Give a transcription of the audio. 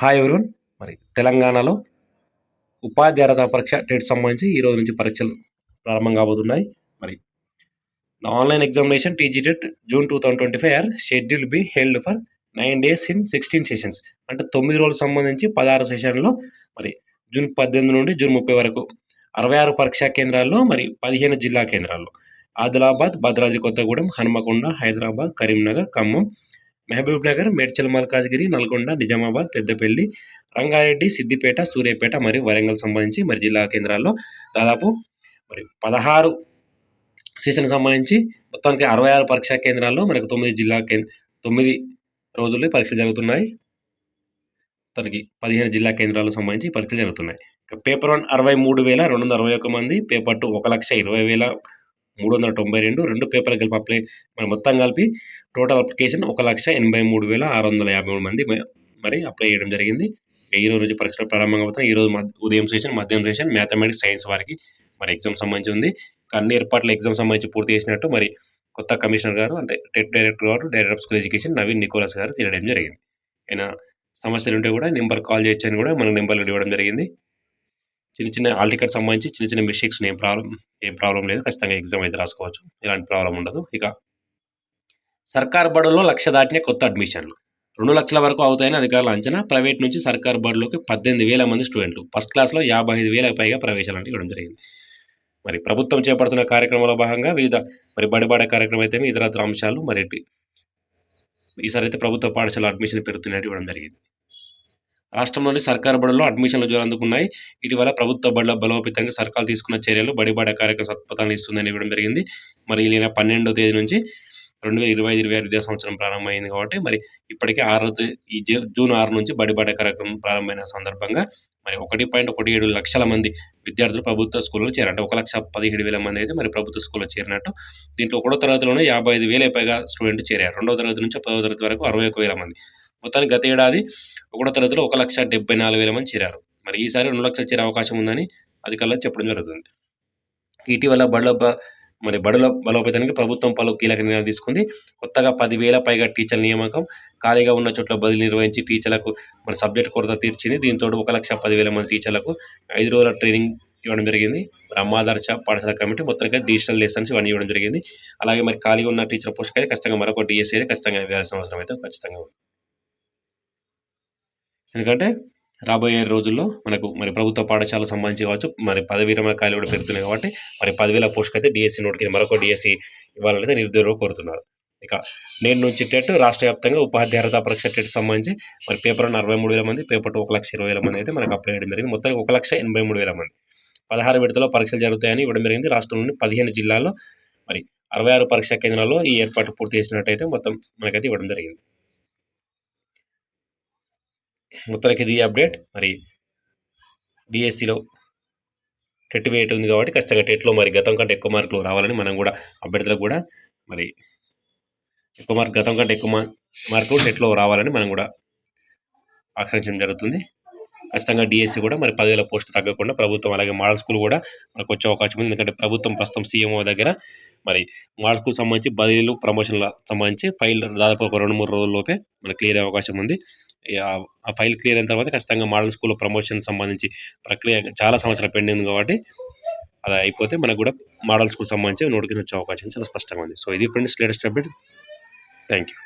Hi everyone మరి తెలంగాణలో ఉపాధ్యాయ అర్హత పరీక్ష టెట్ సంబంధించి ఈ రోజు నుంచి పరీక్షలు ప్రారంభం కాబోతున్నాయి. మరి the online examination TG TET June two thousand twenty five are schedule be held for nine days in sixteen sessions. అంటే తొమ్మిది రోజులకు సంబంధించి పదహారు సెషన్లో. మరి జూన్ పద్దెనిమిది నుండి జూన్ ముప్పై వరకు అరవై ఆరు పరీక్షా కేంద్రాల్లో మరి పదిహేను జిల్లా కేంద్రాల్లో. ఆదిలాబాద్ భద్రాద్రి కొత్తగూడెం హనుమకొండ హైదరాబాద్ కరీంనగర్ ఖమ్మం మహబూబ్ నగర్ మేడ్చల్ మల్కాజ్గిరి నల్గొండ నిజామాబాద్ పెద్దపల్లి రంగారెడ్డి సిద్దిపేట సూర్యాపేట మరియు వరంగల్ సంబంధించి మరి జిల్లా కేంద్రాల్లో దాదాపు మరి పదహారు సీజన్కి సంబంధించి మొత్తానికి అరవై ఆరు పరీక్షా కేంద్రాల్లో మనకు తొమ్మిది జిల్లా కేంద్ర తొమ్మిది రోజుల్లో పరీక్షలు జరుగుతున్నాయి. తనకి పదిహేను జిల్లా కేంద్రాలకు సంబంధించి పరీక్షలు జరుగుతున్నాయి. పేపర్ వన్ అరవై మూడు వేల రెండు వందల అరవై ఒక మంది పేపర్ టూ ఒక లక్ష ఇరవై వేల మూడు వందల తొంభై రెండు రెండు పేపర్లు కలిపి అప్లై మరి మొత్తం కలిపి టోటల్ అప్లికేషన్ ఒక లక్ష ఎనభై మూడు వేల ఆరు వందల యాభై మూడు మంది మరి అప్లై చేయడం జరిగింది. ఈ రోజు పరీక్షలు ప్రారంభం అవుతాయి ఈరోజు ఉదయం సెషన్ మధ్యాహ్నం సెషన్ మ్యాథమెటిక్స్ సైన్స్ వారికి మరి ఎగ్జామ్ సంబంధించి ఉంది. అన్ని ఏర్పాట్లు ఎగ్జామ్ సంబంధించి పూర్తి చేసినట్టు మరి కొత్త కమిషనర్ గారు అంటే టెట్ డైరెక్టర్ గారు director of school education Naveen Nicholas గారు తెలియడం జరిగింది. ఆయన సమస్యలు ఉంటే కూడా నెంబర్ కాల్ చేయొచ్చని కూడా మనకు నెంబర్లు ఇవ్వడం జరిగింది. చిన్న చిన్న ఆల్టికర్ సంబంధించి చిన్న చిన్న మిస్టేక్స్ ఏం ప్రాబ్లం ఏం ప్రాబ్లం లేదు. ఖచ్చితంగా ఎగ్జామ్ అయితే రాసుకోవచ్చు. ఎలాంటి ప్రాబ్లం ఉండదు. ఇక సర్కార్ బడుల్లో లక్ష దాటిన కొత్త అడ్మిషన్లు. రెండు లక్షల వరకు అవుతాయని అధికారుల అంచనా. ప్రైవేట్ నుంచి సర్కార్ బడులోకి పద్దెనిమిది వేల మంది స్టూడెంట్లు. ఫస్ట్ క్లాస్లో యాభై ఐదు వేలకు పైగా ప్రవేశాలు ఇవ్వడం జరిగింది. మరి ప్రభుత్వం చేపడుతున్న కార్యక్రమంలో భాగంగా వివిధ మరి బడిబాడే కార్యక్రమం అయితే ఇతర అంశాలు మరి ఈసారి అయితే ప్రభుత్వ పాఠశాల అడ్మిషన్ పెరుగుతున్నట్టు ఇవ్వడం జరిగింది. రాష్ట్రంలోని సర్కారు బడుల్లో అడ్మిషన్లు జోరు అందుకున్నాయి ఇటీవల ప్రభుత్వ బడుల బలోపేతంగా సర్కారు తీసుకున్న చర్యలు బడిబాడ కార్యక్రమ సత్పథాన్ని ఇస్తుందని ఇవ్వడం జరిగింది. మరి ఈ నెల పన్నెండో తేదీ నుంచి రెండు వేల ఇరవై ఇరవై ఆరు విద్యా సంవత్సరం ప్రారంభమైంది కాబట్టి మరి ఇప్పటికే ఆరో ఈ జూన్ ఆరు నుంచి బడిబాడ కార్యక్రమం ప్రారంభమైన సందర్భంగా మరి ఒకటి పాయింట్ ఒకటి ఏడు లక్షల మంది విద్యార్థులు ప్రభుత్వ స్కూల్లో చేరారు. ఒక లక్ష పదిహేడు వేల మంది అయితే మరి ప్రభుత్వ స్కూల్లో చేరినట్టు. దీంట్లో ఒకటో తరగతిలోనే యాభై ఐదు వేల పైగా స్టూడెంట్ చేరారు. రెండో తరగతి నుంచి పదో తరగతి వరకు అరవై ఒక వేల మంది. మొత్తానికి గత ఏడాది ఒకటో తరగతిలో ఒక లక్ష డెబ్బై నాలుగు వేల మంది చేరారు. మరి ఈసారి రెండు లక్షలు చేరే అవకాశం ఉందని అధికారులు చెప్పడం జరుగుతుంది. ఇటీవల బడుల మరి బడుల బలోపేతానికి ప్రభుత్వం పలు కీలక నిర్ణయాలు తీసుకుంది. కొత్తగా పదివేల పైగా టీచర్ల నియామకం ఖాళీగా ఉన్న చోట్ల బదిలీ నిర్వహించి టీచర్లకు మరి సబ్జెక్ట్ కొరత తీర్చింది. దీంతో ఒక లక్ష పదివేల మంది టీచర్లకు ఐదు రోజుల ట్రైనింగ్ ఇవ్వడం జరిగింది. మరి అమ్మాదర్శ పాఠశాల కమిటీ మొత్తంగా డిజిటల్ లెసన్స్ ఇవన్నీ ఇవ్వడం జరిగింది. అలాగే మరి ఖాళీగా ఉన్న టీచర్ పోస్ట్కి అయితే ఖచ్చితంగా మరొక డిఎస్సీ ఖచ్చితంగా వేయాల్సిన అవసరం అయితే ఖచ్చితంగా ఉంది. ఎందుకంటే రాబోయే రోజుల్లో మనకు మరి ప్రభుత్వ పాఠశాలకు సంబంధించి కావచ్చు మరి పదవి విరమణ ఖాళీ కూడా పెరుగుతున్నాయి కాబట్టి మరి పదివేల పోస్ట్కి అయితే డిఎస్సి నోటికి మరొక డిఎస్సి ఇవ్వాలనేది నిరుద్యోగులు కోరుతున్నారు. ఇక నేను నుంచి టెట్ రాష్ట్ర వ్యాప్తంగా ఉపాధ్యాయ అర్హత పరీక్ష టెట్ సంబంధించి మరి పేపర్ వన్ అరవై మూడు వేల మంది పేపర్ టూ ఒక లక్ష ఇరవై వేల మంది అయితే మనకు అప్లై చేయడం జరిగింది. మొత్తం ఒక లక్ష ఎనభై మూడు వేల మంది. పదహారు విడతలో పరీక్షలు జరుగుతాయని ఇవ్వడం జరిగింది. రాష్ట్రంలోని పదిహేను జిల్లాల్లో మరి అరవై ఆరు పరీక్షా కేంద్రాల్లో ఈ ఏర్పాటు పూర్తి చేసినట్టయితే మొత్తం మనకైతే ఇవ్వడం జరిగింది. మొత్తానికి ఇది అప్డేట్ మరి డిఎస్సిలో టెట్ వేయటం ఉంది కాబట్టి ఖచ్చితంగా టెట్లో మరి గతం కంటే ఎక్కువ మార్కులు రావాలని మనం కూడా అభ్యర్థులకు కూడా మరి ఎక్కువ మార్క్ గతం కంటే ఎక్కువ మార్కులు టెట్లో రావాలని మనం కూడా ఆకర్షించడం జరుగుతుంది. ఖచ్చితంగా డిఎస్సి కూడా మరి పదివేల పోస్టు తగ్గకుండా ప్రభుత్వం అలాగే మోడల్ స్కూల్ కూడా మనకు వచ్చే అవకాశం ఉంది. ఎందుకంటే ప్రభుత్వం ప్రస్తుతం సీఎంఓ దగ్గర మరి మోడల్ స్కూల్ సంబంధించి బదిలీలు ప్రమోషన్ల సంబంధించి ఫైల్ దాదాపు ఒక రెండు మూడు రోజుల్లోపే మనకు క్లియర్ అయ్యే అవకాశం ఉంది. ఆ ఫైల్ క్లియర్ అయిన తర్వాత ఖచ్చితంగా మోడల్ స్కూల్ ప్రమోషన్ సంబంధించి ప్రక్రియ చాలా సంవత్సరాలు పెండింగ్ ఉంది కాబట్టి అది అయిపోతే మనకు కూడా మోడల్ స్కూల్ సంబంధించి నోటికి వచ్చే అవకాశం చాలా స్పష్టంగా ఉంది. సో ఇది friends latest update. Thank you